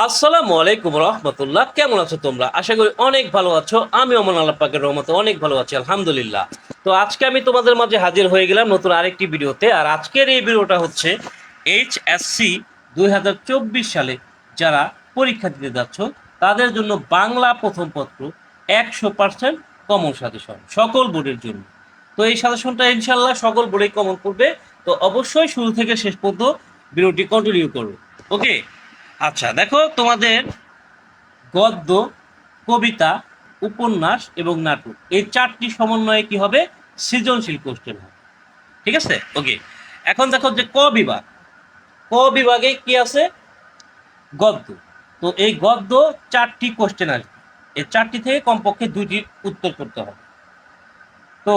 আসসালামু আলাইকুম রহমতুল্লাহ। কেমন আছো তোমরা? আশা করি অনেক ভালো আছো। আমি অমন আল্লাহ পাকের রহমতে অনেক ভালো আছি, আলহামদুলিল্লাহ। তো আজকে আমি তোমাদের মাঝে হাজির হয়ে গেলাম নতুন আরেকটি ভিডিওতে। আর আজকের এই ভিডিওটা হচ্ছে এইচ এস সি দুই হাজার চব্বিশ সালে যারা পরীক্ষা দিতে যাচ্ছ, তাদের জন্য বাংলা প্রথম পত্র একশো পার্সেন্ট কমন সাজেশন সকল বোর্ডের জন্য। তো এই সাজেশনটা ইনশাল্লাহ সকল বোর্ডেই কমন করবে। তো অবশ্যই শুরু থেকে শেষ পর্যন্ত ভিডিওটি কন্টিনিউ করবে। ওকে আচ্ছা দেখো তোমাদের গদ্য, কবিতা, উপন্যাস এবং নাটক, এই চারটি সমন্বয়ে কি হবে? সৃজনশীল কোশ্চেন হবে। ঠিক আছে? ওকে এখন দেখো যে ক বিভাগ। ক বিভাগে কি আছে? গদ্য। তো এই গদ্য চারটি কোশ্চেন আসবে। এই চারটি থেকে কমপক্ষে দুইটি উত্তর করতে হবে। তো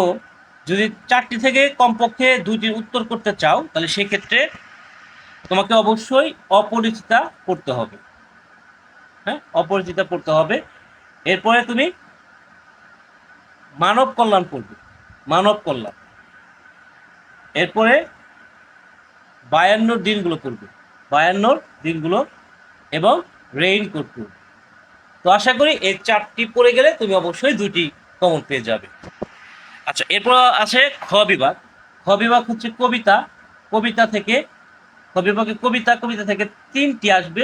যদি চারটি থেকে কমপক্ষে দুইটির উত্তর করতে চাও, তাহলে সেক্ষেত্রে তোমাকে অবশ্যই অপরিচিতা পড়তে হবে। হ্যাঁ? অপরিচিতা পড়তে হবে। এরপরে তুমি মানব কল্যাণ পড়বে। মানব কল্যাণ। এরপরে বায়ান্নর দিনগুলো করবে। বায়ান্নর দিনগুলো এবং রেইন করবে তো আশা করি এই চারটি পড়ে গেলে তুমি অবশ্যই দুটি কমন পেয়ে যাবে। আচ্ছা এরপর আছে খ বিভাগ। খ বিভাগ হচ্ছে কবিতা। কবিতা থেকে বিভাগে কবিতা কবিতা থেকে তিনটি আসবে,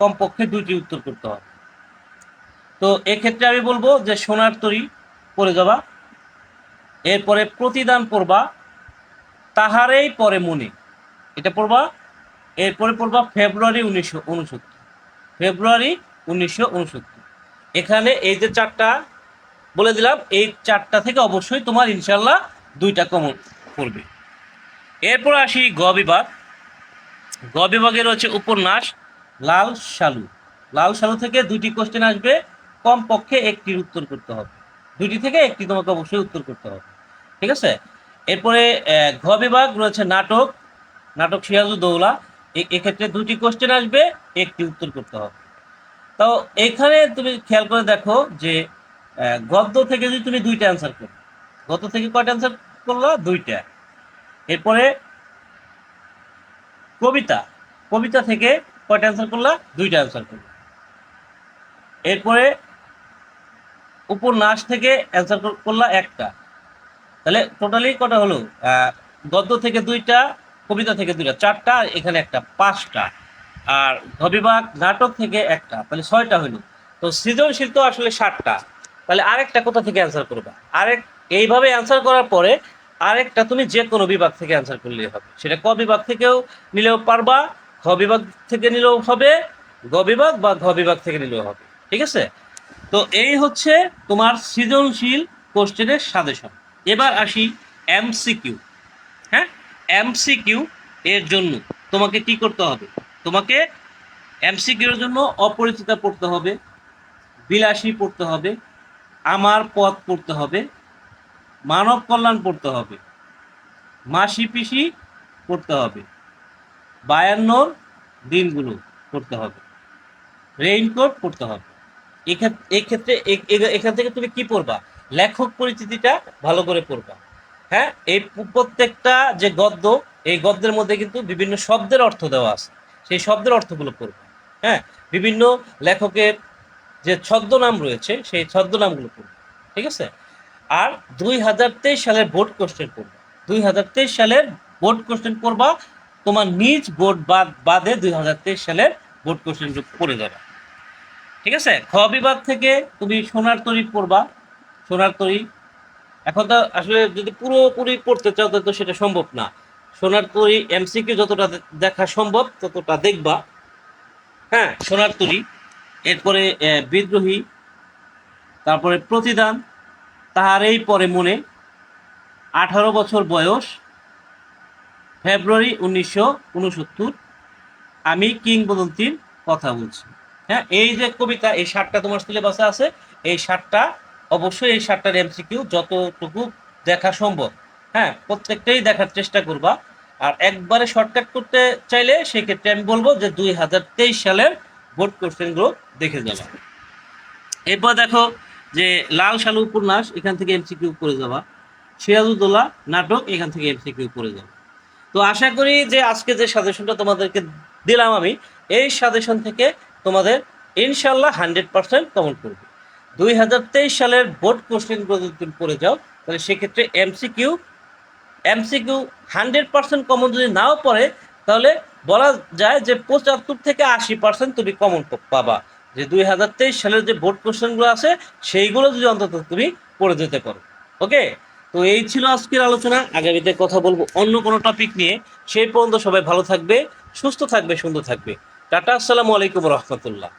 কমপক্ষে দুইটি উত্তর করতে হবে। তো এক্ষেত্রে আমি বলব যে সোনার তরী পড়ে যাবা, এরপরে প্রতিদান পড়বা, তাহারেই পরে মনে। এটা পড়বা, এরপরে পড়বা ফেব্রুয়ারি উনিশশো উনসত্তর। ফেব্রুয়ারি উনিশশো উনসত্তর। এখানে এই যে চারটা, বলে দিলাম, এই চারটা থেকে অবশ্যই তোমার ইনশাল্লাহ দুইটা কমন পড়বে। এরপর আসি গ বিভাগ। গ বিভাগে রয়েছে উপন্যাস লাল শালু। লাল শালু থেকে দুইটি কোশ্চেন আসবে। কমপক্ষে একটির উত্তর করতে হবে। দুইটি থেকে একটি তোমাকে অবশ্যই উত্তর করতে হবে। ঠিক আছে? এরপরে ঘ বিভাগ রয়েছে নাটক। নাটক সিরাজুদ্দৌলা এক্ষেত্রে দুটি কোশ্চেন আসবে, একটি উত্তর করতে হবে। তো এখানে তুমি খেয়াল করে দেখো যে গদ্য থেকে যদি তুমি দুইটা অ্যান্সার করো, গদ্য থেকে কয়টা অ্যান্সার করল? দুইটা। এরপরে কবিতা। কবিতা থেকে কয়টা অ্যান্সার করলা? দুইটা অ্যান্সার করলা। এরপরে উপন্যাস থেকে অ্যান্সার করলা একটা। তাহলে টোটালি কটা হলো? গদ্য থেকে দুইটা, কবিতা থেকে দুইটা। চারটা, এখানে একটা। পাঁচটা। আর ধবিভাগ নাটক থেকে একটা। তাহলে ছয়টা হলো। তো সৃজনশীল তো আসলে ষাটটা তাহলে আরেকটা কোথা থেকে অ্যান্সার করবা? আরেক এইভাবে অ্যান্সার করার পরে আরেকটা তুমি যে কোনো বিভাগ থেকে অ্যান্সার করলেই হবে। সেটা ক বিভাগ থেকেও নিলেও পারবা খ বিভাগ থেকে নিলেও হবে, গ বিভাগ বা ঘ বিভাগ থেকে নিলেও হবে। ঠিক আছে? তো এই হচ্ছে তোমার সৃজনশীল কোশ্চেনের সাজেশন। এবার আসি এমসিকিউ হ্যাঁ? এমসিকিউ এর জন্য তোমাকে কি করতে হবে? তোমাকে এমসিকিউ এর জন্য অপরিচিতা পড়তে হবে, বিলাসী পড়তে হবে, আমার পথ পড়তে হবে মানব কল্যাণ পড়তে হবে। মাসি পিসি পড়তে হবে। বায়ান্নর দিনগুলো পড়তে হবে। রেইনকোট পড়তে হবে। এক্ষেত্রে এখান থেকে তুমি কি পড়বা? লেখক পরিচিতিটা ভালো করে পড়বা। হ্যাঁ? এই প্রত্যেকটা যে গদ্য, এই গদ্যের মধ্যে কিন্তু বিভিন্ন শব্দের অর্থ দেওয়া আছে। সেই শব্দের অর্থগুলো পড়বা। হ্যাঁ? বিভিন্ন লেখকের যে ছদ্মনাম রয়েছে, সেই ছদ্মনামগুলো পড়বা। ঠিক আছে? আর দুই হাজার তেইশ সালের বোর্ড কোশ্চেন পড়বা দুই হাজার তেইশ সালের বোর্ড কোশ্চেন পড়বা তোমার নিজ বোর্ড বাদ, বাদে দুই হাজার তেইশ সালের বোর্ড কোশ্চেন করে যাবে ঠিক আছে? খ বিভাগ থেকে তুমি সোনার তরী পড়বা। সোনার তরী, এখন তো আসলে যদি পুরোপুরি পড়তে চাও তো সেটা সম্ভব না। সোনার তরী এমসিকিউ যতটা দেখা সম্ভব, ততটা দেখবা। হ্যাঁ সোনার তরী, এরপরে বিদ্রোহী, তারপরে প্রতিদান তাহারেই পরে মনে আঠারো বছর বয়স, ফেব্রুয়ারি উনিশশো উনসত্তর। আমি কিংবদন্তির কথা বলছি। হ্যাঁ এই যে কবিতা, এই সাতটা তোমার সিলেবাসে আছে, এই সাতটা, অবশ্যই এই সাতটার এমসিকিউ যতটুকু দেখা সম্ভব। হ্যাঁ প্রত্যেকটাই দেখার চেষ্টা করবা। আর একবারে শর্টকাট করতে চাইলে সেক্ষেত্রে আমি বলব যে দুই হাজার তেইশ সালের বোর্ড কোশ্চেনগুলো দেখে যাবা। এরপর দেখো যে লাল শালু উপন্যাস, এখান থেকে এমসিকিউ করে যাবা। সিরাজউদ্দৌলা নাটক, এখান থেকে এমসিকিউ করে যাবা। তো আশা করি যে আজকে যে সাজেশনটা তোমাদেরকে দিলাম আমি, এই সাজেশন থেকে তোমাদের ইনশাল্লাহ হান্ড্রেড পার্সেন্ট কমন করবে। দুই হাজার তেইশ সালের বোর্ড কোশ্চেনগুলো যদি তুমি পড়ে যাও, তাহলে সেক্ষেত্রে MCQ MCQ hundred percent common যদি নাও পড়ে, তাহলে বলা যায় যে পঁচাত্তর থেকে আশি পার্সেন্ট তুমি কমন পাবা। যে দুই হাজার তেইশ সালের যে বোর্ড কোশ্চেনগুলো আছে, সেইগুলো যদি অন্তত তুমি পড়ে যেতে পারো ওকে তো এই ছিল আজকের আলোচনা। আগামীতে কথা বলব অন্য কোনো টপিক নিয়ে। সেই পর্যন্ত সবাই ভালো থাকবে, সুস্থ থাকবে, সুন্দর থাকবে। টাটা, আসসালামু আলাইকুম রহমতুল্লাহ।